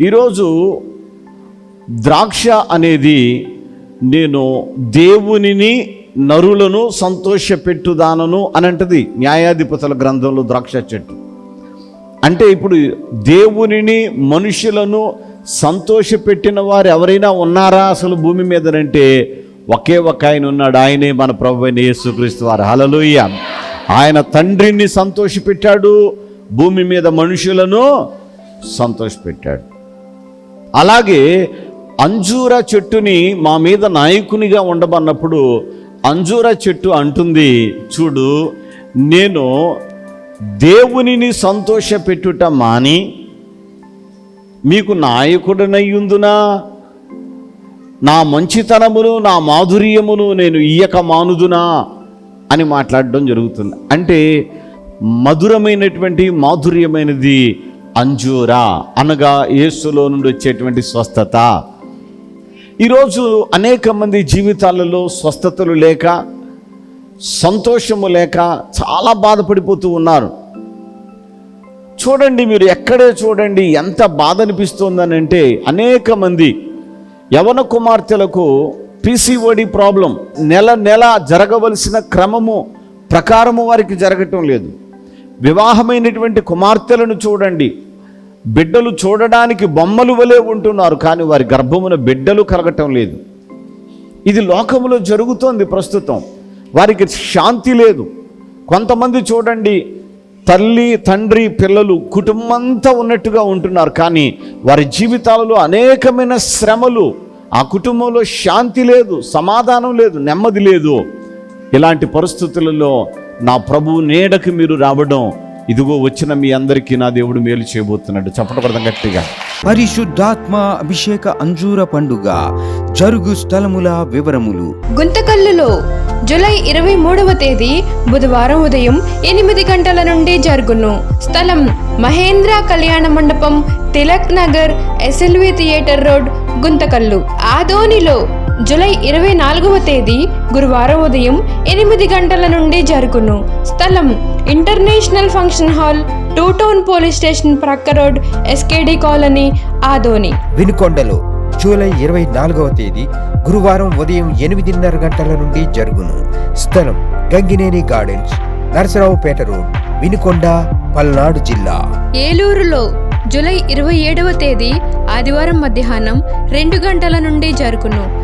ఈరోజు ద్రాక్ష అనేది నేను దేవునిని నరులను సంతోషపెట్టుదానను అని అంటది న్యాయాధిపతుల గ్రంథంలో ద్రాక్ష చెట్టు. అంటే ఇప్పుడు దేవునిని మనుషులను సంతోషపెట్టిన వారు ఎవరైనా ఉన్నారా అసలు భూమి మీదనంటే? ఒకే ఒక ఆయన ఉన్నాడు ఆయనే మన ప్రభు అయిన యేసుక్రీస్తు వారు. హలలోయ ఆయన తండ్రిని సంతోషపెట్టాడు భూమి మీద మనుషులను సంతోషపెట్టాడు. అలాగే అంజూర చెట్టుని మా మీద నాయకునిగా ఉండమన్నప్పుడు అంజూర చెట్టు అంటుంది చూడు నేను దేవునిని సంతోషపెట్టుట మాని మీకు నాయకుడనయ్యుందునా? నా మంచితనమును నా మాధుర్యమును నేను ఇయ్యక మానుదునా? అని మాట్లాడడం జరుగుతుంది. అంటే మధురమైనటువంటి మాధుర్యమైనది అంజూరా అనగా యేసులో నుండి వచ్చేటువంటి స్వస్థత. ఈరోజు అనేక మంది జీవితాలలో స్వస్థతలు లేక సంతోషము లేక చాలా బాధపడిపోతూ ఉన్నారు. చూడండి మీరు ఎక్కడే చూడండి ఎంత బాధ అనిపిస్తుందని అంటే అనేక మంది యవన కుమార్తెలకు పీసీఓడి ప్రాబ్లం నెల నెల జరగవలసిన క్రమము ప్రకారము వారికి జరగటం లేదు. వివాహమైనటువంటి కుమార్తెలను చూడండి. బిడ్డలు చూడడానికి బొమ్మలు వలె ఉంటున్నారు కానీ వారి గర్భమున బిడ్డలు కలగటం లేదు. ఇది లోకములో జరుగుతోంది ప్రస్తుతం. వారికి శాంతి లేదు. కొంతమంది చూడండి తల్లి తండ్రి పిల్లలు కుటుంబంతా ఉన్నట్టుగా ఉంటున్నారు కానీ వారి జీవితాలలో అనేకమైన శ్రమలు ఆ కుటుంబంలో శాంతి లేదు సమాధానం లేదు నెమ్మది లేదు. ఇలాంటి పరిస్థితులలో నా ప్రభు నీడకి మీరు రావడం ఇదిగో వచ్చిన మీ అందరికీ నా దేవుడు మేలు చేయబోతున్నాడు. చెప్పడం గట్టిగా. పరిశుద్ధాత్మ అభిషేక అంజూర పండుగ జరుగు స్థలముల వివరములు. గుంతకల్లులో జూలై ఇరవై మూడవ తేదీ బుధవారం ఉదయం ఎనిమిది గంటల నుండి జరుగును. స్థలం Mahendra Kalyana Mandapam Tilak Nagar SLV theatre road Guntakallu. ఆదోనిలో జూలై ఇరవై నాలుగవ తేదీ గురువారం ఉదయం ఎనిమిది గంటల నుండి జరుగును. స్థలం international function hall two town police station ప్రక్క రోడ్ ఎస్కేడి కాలనీ ఆదోని. వినుకొండలో జూలై ఇరవై నాలుగవ తేదీ గురువారం ఉదయం ఎనిమిదిన్నర గంటల నుండి జరుగును. స్థలం గంగినేని గార్డెన్స్ నరసరావుపేట రోడ్ వినుకొండ పల్నాడు జిల్లా. ఏలూరులో జూలై ఇరవై ఏడవ తేదీ ఆదివారం మధ్యాహ్నం రెండు గంటల నుండి జరుగును.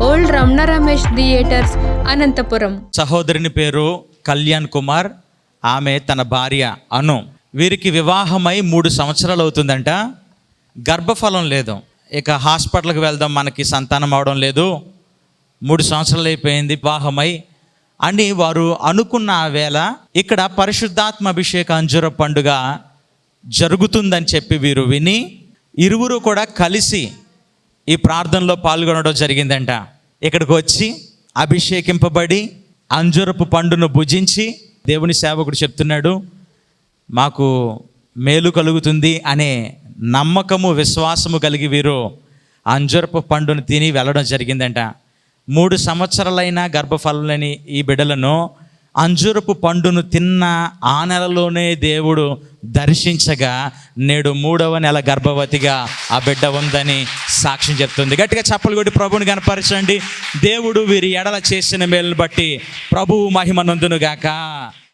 old Ramana Ramesh theatres Anantapur. సహోదరుని పేరు కళ్యాణ్ కుమార్. ఆమె తన భార్య అను. వీరికి వివాహమై మూడు సంవత్సరాలు అవుతుందంట. గర్భఫలం లేదు. ఇక హాస్పిటల్కి వెళ్దాం మనకి సంతానం అవడం లేదు. మూడు సంవత్సరాలు అయిపోయింది వివాహమై. అని వారు అనుకున్న వేళ ఇక్కడ పరిశుద్ధాత్మ అభిషేక అంజుర పండుగ జరుగుతుందని చెప్పి వీరు విని ఇరువురు కూడా కలిసి ఈ ప్రార్థనలో పాల్గొనడం జరిగిందంట. ఇక్కడికి వచ్చి అభిషేకింపబడి అంజురపు పండును భుజించి దేవుని సేవకుడు చెప్తున్నాడు మాకు మేలు కలుగుతుంది అనే నమ్మకము విశ్వాసము కలిగి వీరు అంజురపు పండును తిని వెళ్ళడం జరిగిందంట. మూడు సంవత్సరాలైన గర్భఫలం లేని ఈ బిడ్డలను అంజురపు పండును తిన్న ఆ నెలలోనే దేవుడు దర్శించగా నేడు మూడవ నెల గర్భవతిగా ఆ బిడ్డ ఉందని సాక్ష్యం చెప్తుంది. గట్టిగా చప్పలు కొట్టి ప్రభుని కనపరచండి దేవుడు వీరి ఎడల చేసిన మేలును బట్టి ప్రభువు మహిమ నందునుగాక.